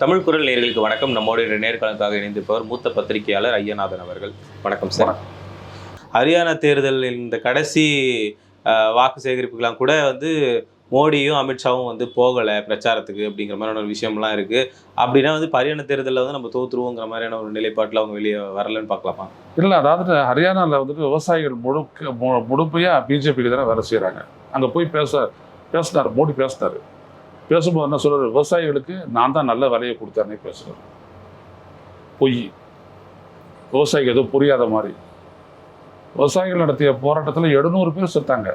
தமிழ் குரல் நேயர்களுக்கு வணக்கம். நம்மோடு இன்று நேர்காணலுக்காக இணைந்திருப்பவர் மூத்த பத்திரிகையாளர் ஐயநாதன் அவர்கள். வணக்கம் சார். ஹரியானா தேர்தலில் இந்த கடைசி வாக்கு சேகரிப்புக்கெல்லாம் கூட வந்து மோடியும் அமித்ஷாவும் வந்து போகலை பிரச்சாரத்துக்கு அப்படிங்கிற மாதிரியான ஒரு விஷயம்லாம் இருக்குது அப்படின்னா வந்து ஹரியானா தேர்தலில் வந்து நம்ம தோத்துருவோங்கிற மாதிரியான ஒரு நிலைப்பாட்டில் அவங்க வெளியே வரலன்னு பார்க்கலாமா? இல்லை அதாவது ஹரியானாவில் வந்துட்டு விவசாயிகள் முழுக்க மு- முழுமையா பிஜேபிக்கு தானே வேலை செய்கிறாங்க அங்கே போய் பேச பேசினார் மோடி பேசினார். பேசும்போது என்ன சொல்கிறார் விவசாயிகளுக்கு நான் தான் நல்ல விலையை கொடுத்தேன்னே பேசுகிறார் பொய். விவசாயிக்கு எதுவும் புரியாத மாதிரி. விவசாயிகள் நடத்திய போராட்டத்தில் எழுநூறு பேர் செத்தாங்க.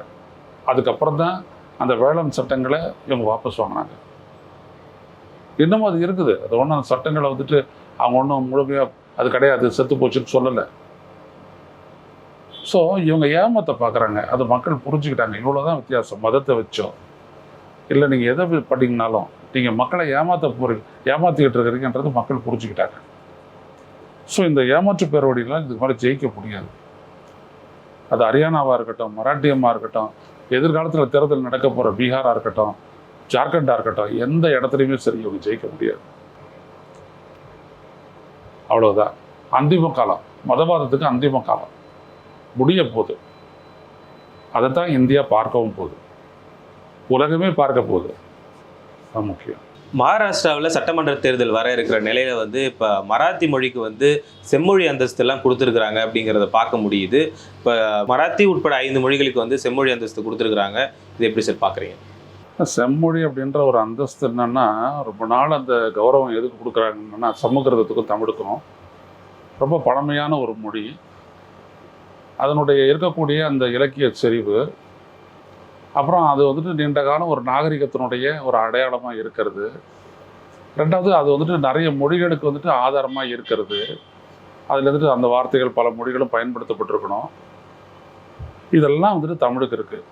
அதுக்கப்புறம் தான் அந்த வேளாண் சட்டங்களை இவங்க வாபஸ் வாங்கினாங்க. இன்னமும் அது இருக்குது. அது ஒன்றும் அந்த சட்டங்களை வந்துட்டு அவங்க ஒன்றும் முழுமையாக அது கிடையாது செத்து போச்சுன்னு சொல்லலை. ஸோ இவங்க ஏமாத்த பார்க்குறாங்க அது மக்கள் புரிஞ்சுக்கிட்டாங்க. இவ்வளோ தான் வித்தியாசம். மதத்தை வச்சோம் இல்லை நீங்கள் எதை பண்ணிங்கனாலும் நீங்கள் மக்களை ஏமாத்த போறீங்க ஏமாற்றிக்கிட்டு இருக்கிறீங்கன்றது மக்கள் புரிஞ்சுக்கிட்டாங்க. ஸோ இந்த ஏமாற்று பேரவடியெலாம் இதுக்கு மேலே ஜெயிக்க முடியாது. அது ஹரியானாவாக இருக்கட்டும் மராட்டியமாக இருக்கட்டும் எதிர்காலத்தில் தேர்தல் நடக்க போகிற பீகாராக இருக்கட்டும் ஜார்க்கண்டாக இருக்கட்டும் எந்த இடத்துலையுமே சரி இவங்க ஜெயிக்க முடியாது. அவ்வளோதான் அந்திம காலம். மதவாதத்துக்கு அந்திம காலம். முடிய போகுது. தான் இந்தியா பார்க்கவும் போகுது. உலகமே பார்க்க போகுது. அது முக்கியம். மகாராஷ்டிராவில் சட்டமன்ற தேர்தல் வர இருக்கிற நிலையில வந்து இப்போ மராத்தி மொழிக்கு வந்து செம்மொழி அந்தஸ்து எல்லாம் கொடுத்துருக்குறாங்க அப்படிங்கிறத பார்க்க முடியுது. இப்போ மராத்தி உட்பட ஐந்து மொழிகளுக்கு வந்து செம்மொழி அந்தஸ்து கொடுத்துருக்குறாங்க. இது எப்படி சார் பார்க்குறீங்க? செம்மொழி அப்படின்ற ஒரு அந்தஸ்து என்னன்னா ரொம்ப நாள் அந்த கௌரவம் எதுக்கு கொடுக்குறாங்கன்னா சமஸ்கிருதத்துக்கும் தமிழுக்கும். ரொம்ப பழமையான ஒரு மொழி. அதனுடைய இருக்கக்கூடிய அந்த இலக்கிய செறிவு அப்புறம் அது வந்துட்டு நீண்ட காலம் ஒரு நாகரிகத்தினுடைய ஒரு அடையாளமாக இருக்கிறது. ரெண்டாவது அது வந்துட்டு நிறைய மொழிகளுக்கு வந்துட்டு ஆதாரமாக இருக்கிறது. அதில் வந்துட்டு அந்த வார்த்தைகள் பல மொழிகளும் பயன்படுத்தப்பட்டிருக்கணும். இதெல்லாம் வந்துட்டு தமிழுக்கு இருக்குது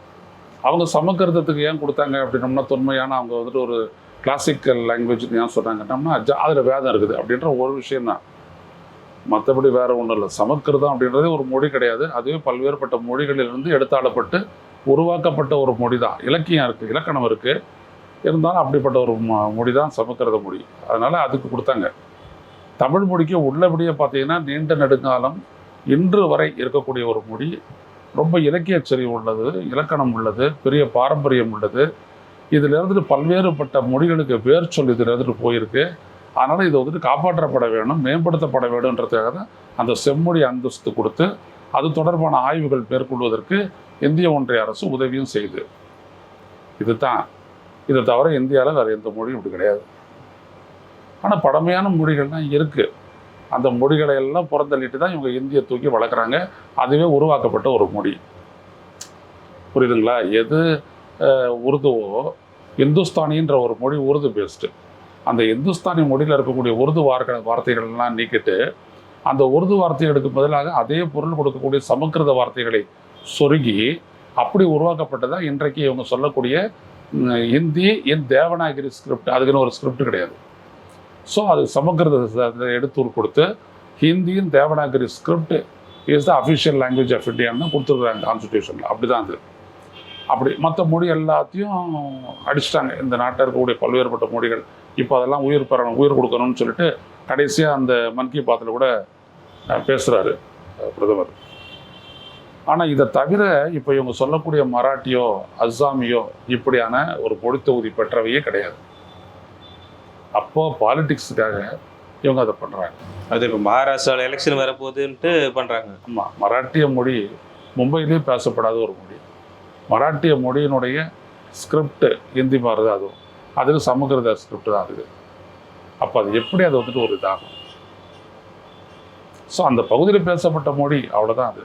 அவங்க சமக்கிருதத்துக்கு ஏன் கொடுத்தாங்க அப்படின்னம்னா தொன்மையான அவங்க வந்துட்டு ஒரு கிளாசிக்கல் லாங்குவேஜ் ஏன் சொன்னாங்கன்னா அதில் வேதம் இருக்குது அப்படின்ற ஒரு விஷயம் தான். மற்றபடி வேறு ஒன்றும் இல்லை. சமஸ்கிருதம் அப்படின்றதே ஒரு மொழி கிடையாது. அதுவே பல்வேறுபட்ட மொழிகளிலிருந்து எடுத்தாளப்பட்டு உருவாக்கப்பட்ட ஒரு மொழி தான் இலக்கியம் இருக்குது இலக்கணம் இருக்குது இருந்தாலும் அப்படிப்பட்ட ஒரு மொழி தான் சமஸ்கிருத மொழி. அதனால் அதுக்கு கொடுத்தாங்க. தமிழ் மொழிக்கு உள்ளபடியே பார்த்தீங்கன்னா நீண்ட நெடுங்காலம் இன்று வரை இருக்கக்கூடிய ஒரு மொழி. ரொம்ப இலக்கிய செறிவு உள்ளது இலக்கணம் உள்ளது பெரிய பாரம்பரியம் உள்ளது. இதில் இருந்துட்டு பல்வேறுபட்ட மொழிகளுக்கு வேர் சொல் இதில் இருந்துட்டு போயிருக்கு. அதனால் இதை வந்துட்டு காப்பாற்றப்பட வேணும் மேம்படுத்தப்பட வேணுன்றதுக்காக தான் அந்த செம்மொழி அந்தஸ்து கொடுத்து அது தொடர்பான ஆய்வுகள் மேற்கொள்வதற்கு இந்திய ஒன்றிய அரசு உதவியும் செய்யுது இதுதான். இதை தவிர இந்தியாவில் வேறு எந்த மொழியும் இப்படி கிடையாது. ஆனால் பழமையான மொழிகள்லாம் இருக்குது அந்த மொழிகளை எல்லாம் புறந்தள்ளிட்டு தான் இவங்க இந்தியை தூக்கி வளர்க்குறாங்க. அதுவே உருவாக்கப்பட்ட ஒரு மொழி. புரியுதுங்களா? எது உருதுவோ இந்துஸ்தானின்ற ஒரு மொழி உருது பேஸ்டு அந்த இந்துஸ்தானி மொழியில் இருக்கக்கூடிய உருது வார்க்க வார்த்தைகள்லாம் நீக்கிட்டு அந்த உருது வார்த்தைகளுக்கு பதிலாக அதே பொருள் கொடுக்கக்கூடிய சமஸ்கிருத வார்த்தைகளை சொருகி அப்படி உருவாக்கப்பட்டதா இன்றைக்கு இவங்க சொல்லக்கூடிய ஹிந்தி என் தேவநாகரி ஸ்கிரிப்ட் அதுக்குன்னு ஒரு ஸ்கிரிப்ட் கிடையாது. ஸோ அது சமஸ்கிருத எடுத்து கொடுத்து ஹிந்தியின் Devanagari script is the official language of இந்தியான்னு கொடுத்துருக்குறாங்க கான்ஸ்டியூஷனில் அப்படி தான் அது. அப்படி மற்ற மொழி எல்லாத்தையும் அடிச்சிட்டாங்க. இந்த நாட்டில் இருக்கக்கூடிய பல்வேறுபட்ட மொழிகள் இப்போ அதெல்லாம் உயிர் பெறணும் உயிர் கொடுக்கணும்னு சொல்லிட்டு கடைசியாக அந்த மன் கி பாத்தில் கூட பேசுகிறாரு பிரதமர். ஆனால் இதை தவிர இப்போ இவங்க சொல்லக்கூடிய மராட்டியோ அஸ்ஸாமியோ இப்படியான ஒரு மொழி தொகுதி பெற்றவையே கிடையாது. அப்போ பாலிடிக்ஸுக்காக இவங்க அதை பண்ணுறாங்க அது இப்போ மகாராஷ்டிராவில் எலெக்ஷன் வரப்போகுதுன்ட்டு பண்ணுறாங்க ஆமாம் மராட்டிய மொழி மும்பையிலே பேசப்படாத ஒரு மொழி. மராட்டிய மொழியினுடைய ஸ்கிரிப்ட் ஹிந்தி மாதிரி தான் அதுவும் அதுக்கு சமஸ்கிருத ஸ்கிரிப்ட் தான் அதுக்கு அப்போ அது எப்படி அது வந்துட்டு ஒரு இதாகும்? ஸோ அந்த பகுதியில் பேசப்பட்ட மொழி அவ்வளோதான் அது.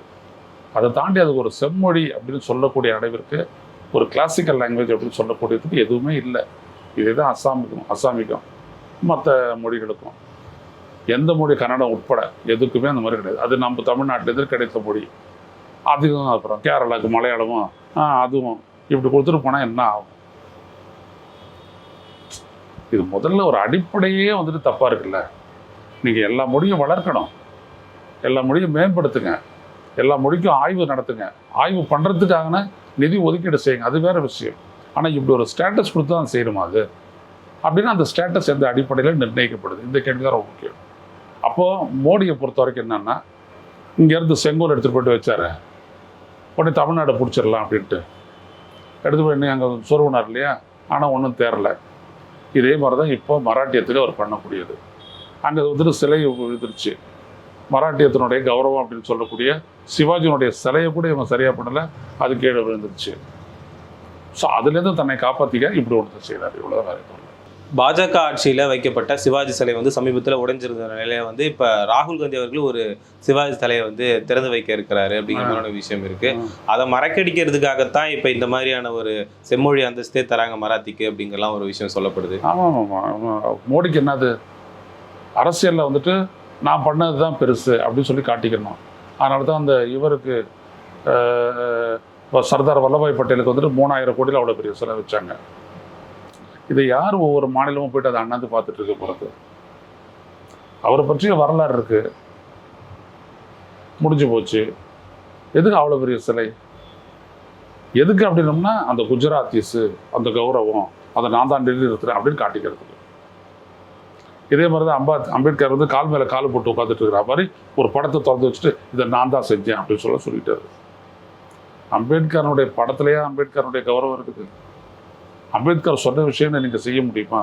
அதை தாண்டி அதுக்கு ஒரு செம்மொழி அப்படின்னு சொல்லக்கூடிய அளவிற்கு ஒரு கிளாசிக்கல் லாங்குவேஜ் அப்படின்னு சொல்லக்கூடியதுக்கு எதுவுமே இல்லை. இதுதான் அசாமிக்கும் அஸ்ஸாமிக்கும் மற்ற மொழிகளுக்கும். எந்த மொழி கன்னடம் உட்பட எதுக்குமே அந்த மாதிரி கிடையாது. அது நம்ம தமிழ்நாட்டிலேருந்து கிடைத்த மொழி. அதுவும் அப்புறம் கேரளாவுக்கு மலையாளமும் அதுவும் இப்படி கொடுத்துட்டு போனால் என்ன ஆகும்? இது முதல்ல ஒரு அடிப்படையே வந்துட்டு தப்பாக இருக்குல்ல. நீங்கள் எல்லா மொழியும் வளர்க்கணும். எல்லா மொழியும் மேம்படுத்துங்க. எல்லா மொழிக்கும் ஆய்வு நடத்துங்க. ஆய்வு பண்ணுறதுக்கான நிதி ஒதுக்கீடு செய்யுங்க. அது வேற விஷயம். ஆனால் இப்படி ஒரு ஸ்டேட்டஸ் கொடுத்து தான் செய்யணுமா அது? அப்படின்னா அந்த ஸ்டேட்டஸ் எந்த அடிப்படையில் நிர்ணயிக்கப்படுது? இந்த கேள்வி தான் ரொம்ப முக்கியம். அப்போது மோடியை பொறுத்த வரைக்கும் என்னென்னா இங்கேருந்து செங்கோல் எடுத்துகிட்டு போயிட்டு வச்சாரு. உடனே தமிழ்நாடை பிடிச்சிடலாம் அப்படின்ட்டு. எடுத்து போய் இன்னும் அங்கே சொருவினார் இல்லையா? ஆனால் ஒன்றும் தேரல இதே மாதிரி தான் இப்போ மராட்டியத்தில் அவர் பண்ணக்கூடியது. அங்கே வந்துட்டு சிலை விழுந்துருச்சு மராட்டியத்தினுடைய கௌரவம் அப்படின்னு சொல்லக்கூடிய சிவாஜியினுடைய சிலையை கூட இவங்க சரியாக பண்ணலை. அது கீழே விழுந்துருச்சு. ஸோ அதுலேருந்து தன்னை காப்பாற்றிக்க இப்படி ஒன்று செய்கிறார் இவ்வளோ வேறு எதுவும். பாஜக ஆட்சியில வைக்கப்பட்ட சிவாஜி சிலை வந்து சமீபத்தில் உடைஞ்சிருந்த நிலையில வந்து இப்ப ராகுல் காந்தி அவர்கள் ஒரு சிவாஜி சிலையை வந்து திறந்து வைக்க இருக்கிறாரு அப்படிங்கிற மாதிரியான விஷயம் இருக்கு. அதை மறக்கடிக்கிறதுக்காகத்தான் இப்ப இந்த மாதிரியான ஒரு செம்மொழி அந்தஸ்தே தராங்க மராத்திக்கு அப்படிங்கலாம் ஒரு விஷயம் சொல்லப்படுது. ஆமாம் ஆமாம். மோடிக்கு என்னது? அரசியலில் வந்துட்டு நான் பண்ணது தான் பெருசு அப்படின்னு சொல்லி காட்டிக்கணும் அதனால தான் அந்த இவருக்கு இப்போ சர்தார் வல்லபாய் பட்டேலுக்கு வந்துட்டு மூணாயிரம் கோடியில் அவ்வளோ பெரிய சிலை வச்சாங்க. இதை யார் ஒவ்வொரு மாநிலமும் போயிட்டு அதை அண்ணாந்து பார்த்துட்டு இருக்க போகிறது அவரை பற்றிய வரலாறு இருக்குது முடிஞ்சு போச்சு. எதுக்கு அவ்வளோ பெரிய சிலை? எதுக்கு அப்படின்னோம்னா அந்த குஜராத்திஸு அந்த கௌரவம் அதை நான் தான் நிறுத்துறேன் அப்படின்னு காட்டிக்கிறது. இதே மாதிரி தான் அம்பா அம்பேத்கர் வந்து கால் மேலே கால் போட்டு உட்காந்துட்டு இருக்கிற மாதிரி ஒரு படத்தை திறந்து வச்சுட்டு இதை நான் தான் செஞ்சேன் அப்படின்னு சொல்ல சொல்லிட்டாரு. அம்பேத்கரனுடைய படத்துலேயே அம்பேத்கருடைய கௌரவம் இருக்குது. அம்பேத்கர் சொன்ன விஷயம் நீங்கள் செய்ய முடியுமா?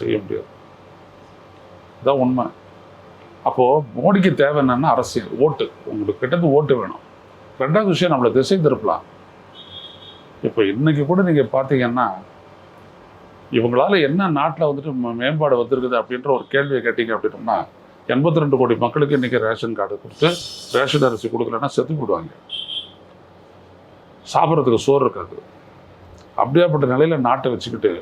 செய்ய முடியாது. இதான் உண்மை. அப்போது மோடிக்கு தேவை என்னென்னா அரசியல் ஓட்டு. உங்களுக்கு கிட்டது ஓட்டு வேணும். ரெண்டாவது விஷயம் நம்மளை திசை திருப்பலாம். இப்போ இன்றைக்கி கூட நீங்கள் பார்த்தீங்கன்னா இவங்களால என்ன நாட்டில் வந்துட்டு மேம்பாடு வந்திருக்குது அப்படின்ற ஒரு கேள்வியை கேட்டீங்க அப்படின்னோம்னா எண்பத்தி ரெண்டு கோடி மக்களுக்கு இன்றைக்கி ரேஷன் கார்டு கொடுத்து ரேஷன் அரிசி கொடுக்கலன்னா செத்து போடுவாங்க சாப்பிட்றதுக்கு சோறு இருக்காது. அப்படியாப்பட்ட நிலையில் நாட்டை வச்சுக்கிட்டு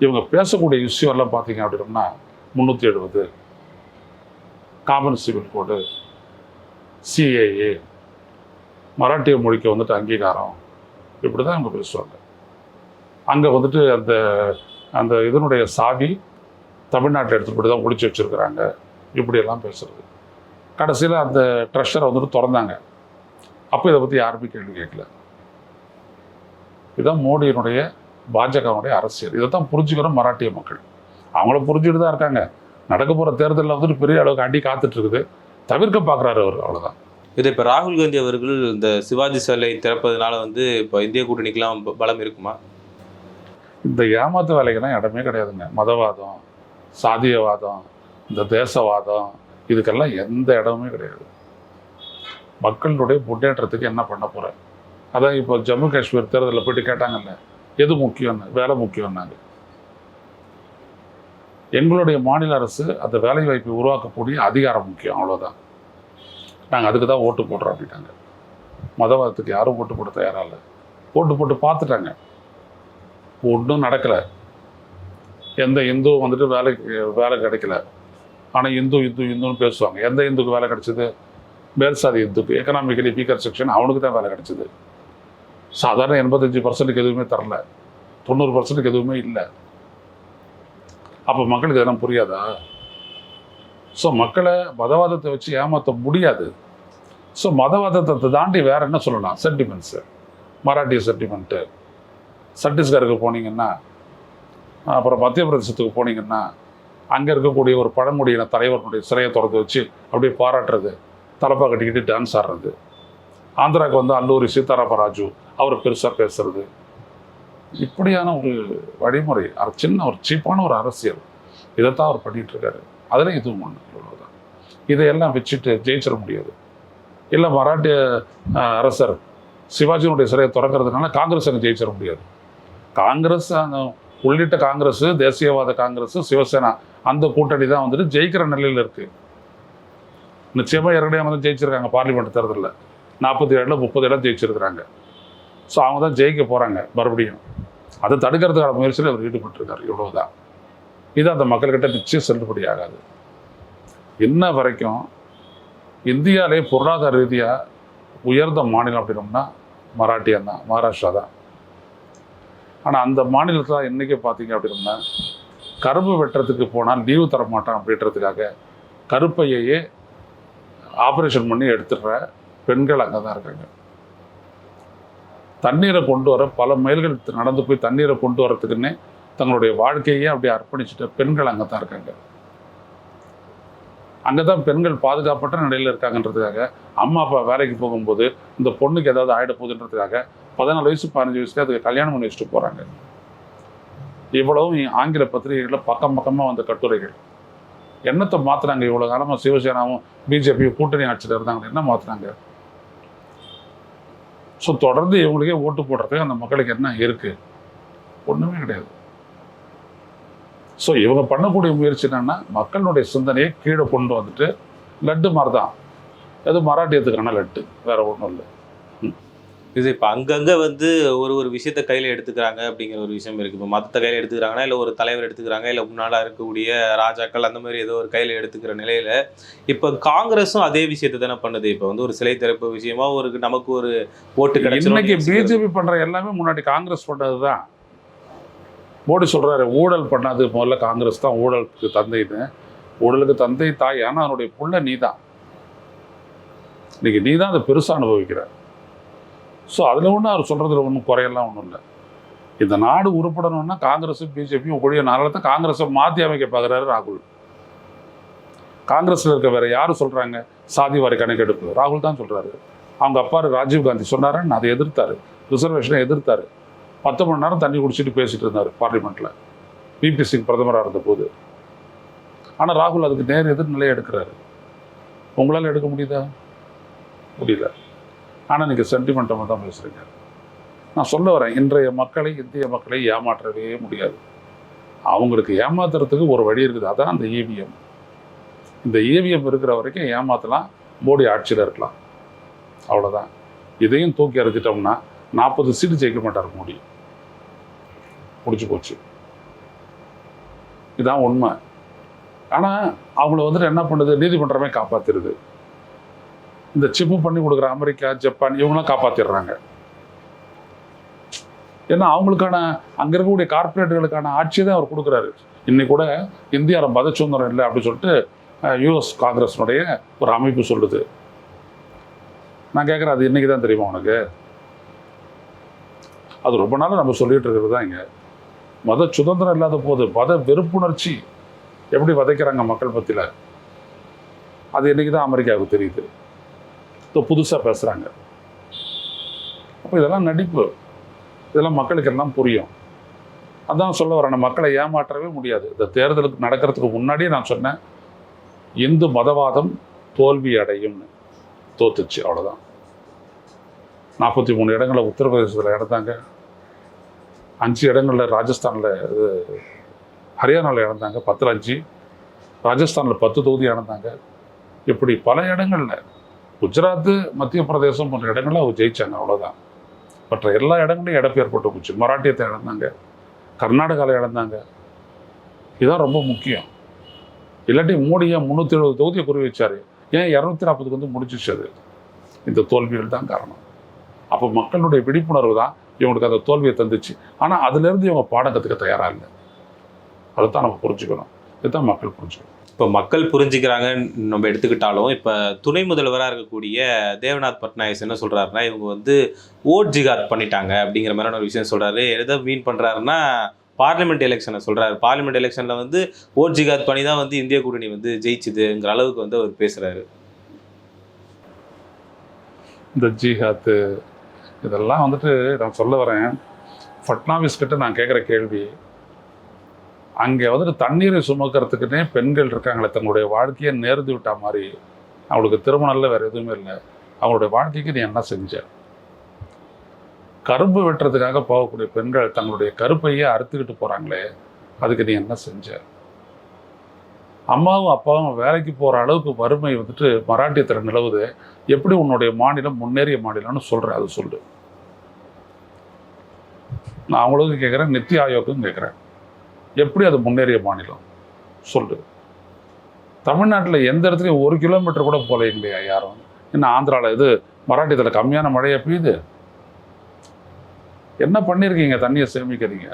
இவங்க பேசக்கூடிய இஷ்யூ எல்லாம் பார்த்தீங்க அப்படின்னோம்னா முந்நூற்றி எழுபது காமன் சிவில் கோடு சிஏஏ மராட்டிய மொழிக்கு வந்துட்டு அங்கீகாரம் இப்படி தான் இவங்க பேசுவாங்க. அங்கே வந்துட்டு அந்த அந்த இதனுடைய சாவி தமிழ்நாட்டில் எடுத்துகிட்டு போய் தான் ஒழிச்சு வச்சுருக்குறாங்க. இப்படியெல்லாம் பேசுகிறது கடைசியில் அந்த ட்ரெஷரை வந்துட்டு திறந்தாங்க. அப்போ இதை பற்றி யாருமே கேள்வி கேட்கல. இதுதான் மோடியினுடைய பாஜகவுடைய அரசியல். இதை தான் புரிஞ்சுக்கிறோம் மராட்டிய மக்கள். அவங்கள புரிஞ்சுட்டு தான் இருக்காங்க. நடக்க போகிற தேர்தலில் வந்துட்டு பெரிய அளவுக்கு அடி காத்துட்ருக்குது. தவிர்க்க பார்க்குறாரு அவர் அவ்வளோதான் இது இப்போ ராகுல் காந்தி அவர்கள் இந்த சிவாஜி சாலை திறப்பதனால வந்து இப்போ இந்திய கூட்டணிக்கெலாம் பலம் இருக்குமா? இந்த ஏமாத்து வேலைக்கெல்லாம் இடமே கிடையாதுங்க. மதவாதம் சாதியவாதம் இந்த தேசவாதம் இதுக்கெல்லாம் எந்த இடமுமே கிடையாது. மக்களுடைய முன்னேற்றத்துக்கு என்ன பண்ண போகிறேன் அதான் இப்போ ஜம்மு காஷ்மீர் தேர்தலில் போயிட்டு கேட்டாங்கல்ல எது முக்கியம்னு? வேலை முக்கியம்னாங்க. எங்களுடைய மாநில அரசு அந்த வேலை வாய்ப்பை உருவாக்கக்கூடிய அதிகாரம் முக்கியம் அவ்வளோதான் நாங்கள் அதுக்கு தான் ஓட்டு போடுறோம் அப்படின்னாங்க. மதவாதத்துக்கு யாரும் ஓட்டு போட தயாராக இல்லை. ஓட்டு போட்டு பார்த்துட்டாங்க. ஒன்றும் நடக்கலை. எந்த இந்து வந்துட்டு வேலைக்கு வேலை கிடைக்கல. ஆனால் இந்து இந்து இந்துன்னு பேசுவாங்க. எந்த இந்துக்கு வேலை கிடைச்சிது? மேல்சாதி இந்துக்கு. எக்கனாமிக்கலி வீக்கர் செக்ஷன் அவனுக்கு தான் வேலை கிடைச்சிது. சாதாரண எண்பத்தஞ்சு பர்சன்ட்டுக்கு எதுவுமே தரல. தொண்ணூறு பர்சன்ட்டுக்கு எதுவுமே இல்லை. அப்போ மக்களுக்கு இதெல்லாம் புரியாதா? ஸோ மக்களை மதவாதத்தை வச்சு ஏமாற்ற முடியாது. ஸோ மதவாதத்தை தாண்டி வேற என்ன சொல்லலாம்? சென்டிமெண்ட்ஸு மராட்டிய சென்டிமெண்ட்டு சட்டீஸ்கருக்கு போனீங்கன்னா அப்புறம் மத்திய பிரதேசத்துக்கு போனீங்கன்னா அங்கே இருக்கக்கூடிய ஒரு பழங்குடியின தலைவர்களுடைய சிறையை திறந்து வச்சு அப்படியே பாராட்டுறது தலப்பா கட்டிக்கிட்டு டான்ஸ் ஆடுறது. ஆந்திராவுக்கு வந்து அல்லூரி சீதாராம ராஜு அவர் பெருசாக பேசுறது. இப்படியான ஒரு வழிமுறை அது சின்ன ஒரு சீப்பான ஒரு அரசியல். இதைத்தான் அவர் பண்ணிட்டு இருக்காரு அதில் இதுவும் ஒன்று இவ்வளோதான் இதையெல்லாம் வச்சுட்டு ஜெயிச்சிட முடியாது. இல்லை மராட்டிய அரசர் சிவாஜியினுடைய சிறையை திறக்கிறதுனால காங்கிரஸ் அங்கே ஜெயிச்சிட முடியாது. காங்கிரஸ் அந்த உள்ளிட்ட காங்கிரஸ் தேசியவாத காங்கிரஸ் சிவசேனா அந்த கூட்டணி தான் வந்துட்டு ஜெயிக்கிற நிலையில் இருக்கு. நிச்சயமாக இரண்டையும் வந்து ஜெயிச்சிருக்காங்க பார்லிமெண்ட் தேர்தலில். நாற்பத்தி ஏழில் முப்பது இடம் ஜெயிச்சிருக்கிறாங்க. ஸோ அவங்க தான் ஜெயிக்க போகிறாங்க மறுபடியும். அதை தடுக்கிறதுக்கான முயற்சியில் அவர் ஈடுபட்டிருக்காரு. இவ்வளவுதான். இது அந்த மக்கள்கிட்ட நிச்சயம் செல்லுபடி ஆகாது. இன்ன வரைக்கும் இந்தியாவிலே பொருளாதார ரீதியாக உயர்ந்த மாநிலம் அப்படின்னோம்னா மராட்டியம் தான் மகாராஷ்டிரா தான். ஆனால் அந்த மாநிலத்தில் இன்றைக்கி பார்த்தீங்க அப்படின்னா கரும்பு வெட்டுறதுக்கு போனால் லீவு தர மாட்டான் அப்படின்றதுக்காக கருப்பையையே ஆப்ரேஷன் பண்ணி எடுத்துடுற பெண்கள் அங்கே தான் இருக்காங்க. தண்ணீரை கொண்டு வர பல மைல்கள் நடந்து போய் தண்ணீரை கொண்டு வரத்துக்குன்னே தங்களுடைய வாழ்க்கையே அப்படியே அர்ப்பணிச்சுட்டு பெண்கள் அங்கே தான் இருக்காங்க. அங்கே தான் பெண்கள் பாதுகாப்பற்ற நிலையில் இருக்காங்கன்றதுக்காக அம்மா அப்பா வேலைக்கு போகும்போது இந்த பொண்ணுக்கு ஏதாவது ஆகிட போகுதுன்றதுக்காக பதினாலு வயசு பதினஞ்சு வயசுல அதுக்கு கல்யாணம் பண்ணி வச்சுட்டு போகிறாங்க இவ்வளவும் ஆங்கில பத்திரிகைகளில் பக்கம் பக்கமாக வந்த கட்டுரைகள். என்னத்தை மாற்றுறாங்க இவ்வளோ காலமாக சிவசேனாவும் பிஜேபியும் கூட்டணி ஆட்சியில் இருந்தாங்க என்ன மாற்றுறாங்க ஸோ தொடர்ந்து இவங்களுக்கே ஓட்டு போடுறதுக்கு அந்த மக்களுக்கு என்ன இருக்கு? ஒன்றுமே கிடையாது. ஸோ இவங்க பண்ணக்கூடிய முயற்சி என்னென்னா மக்களுடைய சிந்தனையை கீழே கொண்டு வந்துட்டு லட்டு மாதிரி தான் அது மராட்டியத்துக்கான லட்டு வேறு ஒன்றும் இல்லை. இது இப்போ அங்கங்க வந்து ஒரு ஒரு விஷயத்த கையில எடுத்துக்கிறாங்க அப்படிங்கிற ஒரு விஷயம் இருக்கு. இப்போ மதத்தை கையில எடுத்துக்கிறாங்கன்னா இல்லை ஒரு தலைவர் எடுத்துக்கிறாங்க இல்லை முன்னால இருக்கக்கூடிய ராஜாக்கள் அந்த மாதிரி ஏதோ ஒரு கையில எடுத்துக்கிற நிலையில இப்போ காங்கிரஸும் அதே விஷயத்தை தானே பண்ணுது. இப்போ வந்து ஒரு சிலை திறப்பு விஷயமா ஒரு நமக்கு ஒரு ஓட்டு இன்னைக்கு கிடைச்சிரும் பிஜேபி பண்ற எல்லாமே முன்னாடி காங்கிரஸ் பண்ணது தான் மோடி சொல்றாரு ஊழல் பண்ணாது முதல்ல காங்கிரஸ் தான் ஊழலுக்கு தந்தைன்னு. ஊழலுக்கு தந்தை தாய் ஆனா அவனுடைய புள்ள நீ தான் இன்னைக்கு நீ தான் அதை பெருசா அனுபவிக்கிற. ஸோ அதில் ஒன்றும் அவர் சொல்கிறதுல ஒன்றும் குறையெல்லாம் ஒன்றும் இல்லை. இந்த நாடு உருப்படணும்னா காங்கிரஸும் பிஜேபியும் ஒழிய நாளில் தான் காங்கிரஸை மாற்றி அமைக்க பார்க்குறாரு ராகுல். காங்கிரஸில் இருக்க வேற யாரும் சாதி சாதிவாரி கணக்கெடுப்பு. ராகுல் தான் சொல்கிறாரு அவங்க அப்பா ராஜீவ் காந்தி சொன்னாருன்னு அதை எதிர்த்தாரு. ரிசர்வேஷனை எதிர்த்தாரு. பத்து மணி நேரம் தண்ணி குடிச்சிட்டு பேசிட்டு இருந்தார் பார்லிமெண்ட்டில் பிபி சிங் பிரதமராக இருந்தபோது. ஆனால் ராகுல் அதுக்கு நேர் எதிர்நிலையை எடுக்கிறாரு. உங்களால் எடுக்க முடியுதா? முடியல. ஆனால் நீங்கள் சென்டிமெண்ட்டமாக தான் பேசுகிறீங்க நான் சொல்ல வரேன் இன்றைய மக்களை இந்திய மக்களை ஏமாற்றவே முடியாது. அவங்களுக்கு ஏமாத்துறதுக்கு ஒரு வழி இருக்குது. அதான் அந்த இவிஎம் இந்த இவிஎம் இருக்கிற வரைக்கும் ஏமாத்தலாம் மோடி ஆட்சியில் இருக்கலாம். அவ்வளோதான் இதையும் தூக்கி எறிஞ்சிட்டோம்னா நாற்பது சீட்டு ஜெயிக்க மாட்டார் மோடி. முடிச்சு போச்சு. இதான் உண்மை. ஆனால் அவங்கள வந்துட்டு என்ன பண்ணுது? நீதிமன்றமே காப்பாத்திருது. இந்த சிப்பு பண்ணி கொடுக்குற அமெரிக்கா ஜப்பான் இவங்களாம் காப்பாற்றிடுறாங்க ஏன்னா அவங்களுக்கான அங்கே இருக்கக்கூடிய கார்ப்பரேட்டுகளுக்கான ஆட்சியை தான் அவர் கொடுக்குறாரு. இன்னைக்கு கூட இந்தியாவில் மத சுதந்திரம் இல்லை அப்படின்னு சொல்லிட்டு யூஎஸ் காங்கிரஸ்னுடைய ஒரு அமைப்பு சொல்லுது. நான் கேட்குறேன் அது இன்னைக்கு தான் தெரியுமா உனக்கு? அது ரொம்ப நாள் நம்ம சொல்லிகிட்டு இருக்கிறது தான் இங்கே. மத சுதந்திரம் இல்லாத போது மத வெறுப்புணர்ச்சி எப்படி விதைக்கிறாங்க மக்கள் மத்தியில்? அது இன்னைக்கு தான் அமெரிக்காவுக்கு தெரியுது. இப்போ புதுசாக பேசுகிறாங்க அப்போ இதெல்லாம் நடிப்பு. இதெல்லாம் மக்களுக்கு எல்லாம் புரியும். அதான் சொல்ல வரேன் மக்களை ஏமாற்றவே முடியாது. இந்த தேர்தலுக்கு நடக்கிறதுக்கு முன்னாடியே நான் சொன்னேன் இந்து மதவாதம் தோல்வி அடையும்னு. தோத்துச்சு அவ்வளோதான் நாற்பத்தி மூணு இடங்களை உத்தரப்பிரதேசத்தில் இறந்தாங்க. அஞ்சு இடங்களில் ராஜஸ்தானில் இது ஹரியானாவில் இழந்தாங்க பத்தில் அஞ்சு. ராஜஸ்தானில் பத்து தொகுதி இழந்தாங்க இப்படி பல இடங்களில் குஜராத்து மத்திய பிரதேசம் போன்ற இடங்களில் அவங்க ஜெயிச்சாங்க அவ்வளோதான் மற்ற எல்லா இடங்களையும் இடப்பெயர் போட்டு போச்சு மராட்டியத்தை இழந்தாங்க கர்நாடகாவில் இழந்தாங்க. இதுதான் ரொம்ப முக்கியம். இல்லாட்டி மோடியை முந்நூற்றி எழுபது தொகுதியை குறி வச்சார்? ஏன் இரநூத்தி நாற்பதுக்கு வந்து முடிச்சிச்சு அது? இந்த தோல்விகள் தான் காரணம். அப்போ மக்களுடைய விழிப்புணர்வு தான் இவங்களுக்கு அந்த தோல்வியை தந்துச்சு. ஆனால் அதுலேருந்து இவங்க பாடம் கற்றுக்க தயாராக இல்லை. அதை தான் நம்ம புரிஞ்சுக்கணும். இதுதான் மக்கள் புரிஞ்சுக்கணும். இப்போ மக்கள் புரிஞ்சுக்கிறாங்கன்னு நம்ம எடுத்துக்கிட்டாலும் இப்போ துணை முதல்வராக இருக்கக்கூடிய தேவநாத் பட்நாயக் என்ன சொல்கிறாருன்னா இவங்க வந்து ஓட் ஜிகாத் பண்ணிட்டாங்க அப்படிங்கிற மாதிரியான ஒரு விஷயம் சொல்கிறாரு எதை மீன் பண்ணுறாருன்னா பார்லிமெண்ட் எலெக்ஷனை சொல்கிறாரு பார்லிமெண்ட் எலெக்ஷனில் வந்து ஓட் ஜிகாத் பண்ணி தான் வந்து இந்திய கூட்டணி வந்து ஜெயிச்சுதுங்கிற அளவுக்கு வந்து அவர் பேசுகிறாரு இந்த ஜிஹாத்து இதெல்லாம் வந்துட்டு நான் சொல்ல வரேன். ஃபட்னாவிஸ் கிட்ட நான் கேட்குற கேள்வி அங்கே வந்துட்டு தண்ணீரை சுமக்கிறதுக்குன்னே பெண்கள் இருக்காங்களே தங்களுடைய வாழ்க்கையை நேர்ந்து விட்டா மாதிரி. அவங்களுக்கு திருமணம்ல வேறு எதுவுமே இல்லை. அவங்களுடைய வாழ்க்கைக்கு நீ என்ன செஞ்ச? கரும்பு வெட்டுறதுக்காக போகக்கூடிய பெண்கள் தங்களுடைய கருப்பையே அறுத்துக்கிட்டு போகிறாங்களே அதுக்கு நீ என்ன செஞ்ச? அம்மாவும் அப்பாவும் வேலைக்கு போகிற அளவுக்கு வறுமை வந்துட்டு மராட்டியத்தில் நிலவுது. எப்படி உன்னுடைய மாநிலம் முன்னேறிய மாநிலம்னு சொல்கிறேன் அது சொல்லு. நான் அவங்களுக்கும் கேட்குறேன் நித்தி ஆயோக்கும் கேட்குறேன் எப்படி அது முன்னேறிய மாநிலம்? சொல்லு. தமிழ்நாட்டில் எந்த இடத்துலையும் ஒரு கிலோமீட்டர் கூட போல இல்லையா யாரும்? என்ன ஆந்திராவில் இது மராட்டியத்தில் கம்மியான மழையை பெய்யுது? என்ன பண்ணியிருக்கீங்க தண்ணியை சேமிக்கிறீங்க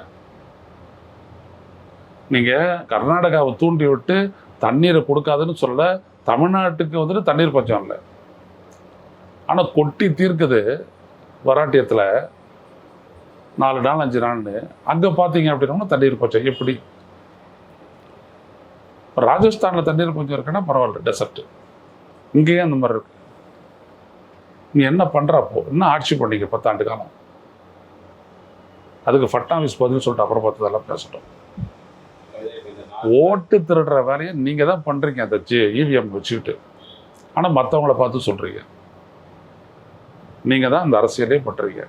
நீங்கள் கர்நாடகாவை தூண்டி விட்டு தண்ணீரை கொடுக்காதுன்னு சொல்ல தமிழ்நாட்டுக்கு வந்துட்டு தண்ணீர் பஞ்சம் இல்லை. ஆனால் கொட்டி தீர்க்குது வராட்டியத்தில் நாலு நாள் அஞ்சு நாள்னு. அங்கே பார்த்தீங்க அப்படின்னா தண்ணீர் கொஞ்சம் எப்படி? ராஜஸ்தானில் தண்ணீர் பஞ்சம் இருக்குன்னா பரவாயில்ல டெசர்ட் இங்கேயே அந்த மாதிரி இருக்கு. நீ என்ன பண்ணுறப்போ என்ன ஆட்சி பண்ணீங்க பத்தாண்டு காலம்? அதுக்கு ஃபட்னாவிஸ் பதில் சொல்லிட்டு அப்புறம் பார்த்ததெல்லாம் பேசட்டும். ஓட்டு திருடுற வேலையை நீங்கள் தான் பண்ணுறீங்க அந்த ஜி இவிஎம் வச்சுக்கிட்டு. ஆனால் மற்றவங்கள பார்த்து சொல்கிறீங்க நீங்கள் தான் அந்த அரசியலே பண்ணுறீங்க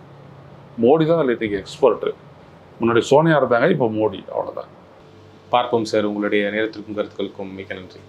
மோடி தான் அதில் இன்னைக்கு எக்ஸ்பர்ட்டு முன்னாடி சோனியா இருந்தாங்க இப்போ மோடி. அவ்வளோதான் பார்ப்போம் சார் உங்களுடைய நேரத்திற்கும் கருத்துக்களுக்கும் மிக நன்றி.